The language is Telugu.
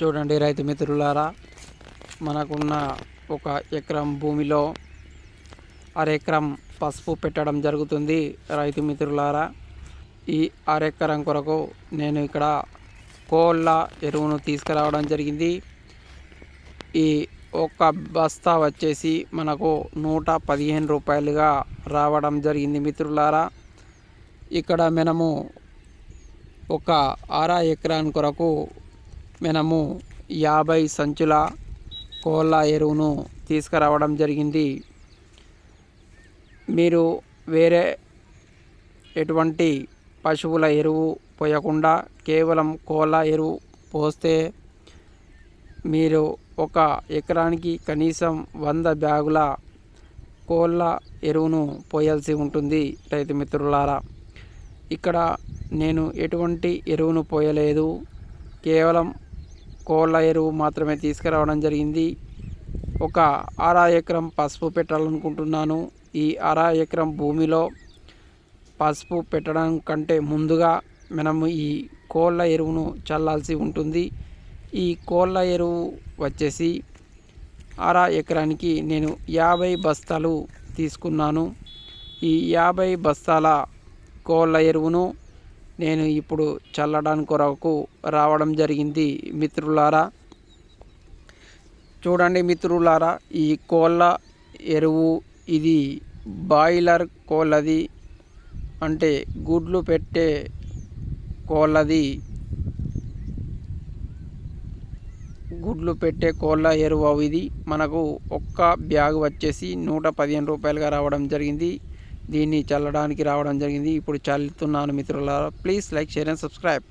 చూడండి రైతు మిత్రులారా మనకున్న ఒక ఎకరం భూమిలో అరెకరం పసుపు పెట్టడం జరుగుతుంది రైతు మిత్రులారా. ఈ అరెకరం కొరకు నేను ఇక్కడ కోళ్ళ ఎరువును తీసుకురావడం జరిగింది. ఈ ఒక బస్తా వచ్చేసి మనకు నూట పదిహేను రూపాయలుగా రావడం జరిగింది మిత్రులారా. ఇక్కడ మనము ఒక ఆరా ఎకరాన్ కొరకు మనము యాభై సంచుల కోళ్ళ ఎరువును తీసుకురావడం జరిగింది. మీరు వేరే ఎటువంటి పశువుల ఎరువు పోయకుండా కేవలం కోళ్ళ ఎరువు పోస్తే మీరు ఒక ఎకరానికి కనీసం వంద బ్యాగుల కోళ్ళ ఎరువును పోయాల్సి ఉంటుంది రైతు మిత్రులారా. ఇక్కడ నేను ఎటువంటి ఎరువును పోయలేదు. కేవలం కోళ్ళ ఎరువు మాత్రమే తీసుకురావడం జరిగింది. ఒక అరా ఎకరం పసుపు పెట్టాలనుకుంటున్నాను. ఈ అరా ఎకరం భూమిలో పసుపు పెట్టడం కంటే ముందుగా మనము ఈ కోళ్ళ ఎరువును చల్లాల్సి ఉంటుంది. ఈ కోళ్ళ ఎరువు వచ్చేసి అరా ఎకరానికి నేను యాభై బస్తాలు తీసుకున్నాను. ఈ యాభై బస్తాల కోళ్ళ ఎరువును నేను ఇప్పుడు చల్లడానికి కొరకు రావడం జరిగింది మిత్రులారా. చూడండి మిత్రులారా ఈ కోళ్ళ ఎరువు ఇది బాయిలర్ కోళ్ళది అంటే గుడ్లు పెట్టే కోళ్ళది. గుడ్లు పెట్టే కోళ్ళ ఎరువు ఇది. మనకు ఒక్క బ్యాగ్ వచ్చేసి నూట పదిహేను రూపాయలుగా రావడం జరిగింది. దీన్ని చల్లడానికి రావడం జరిగింది. ఇప్పుడు చల్లుతున్నాను మిత్రులారా. Please like share and subscribe.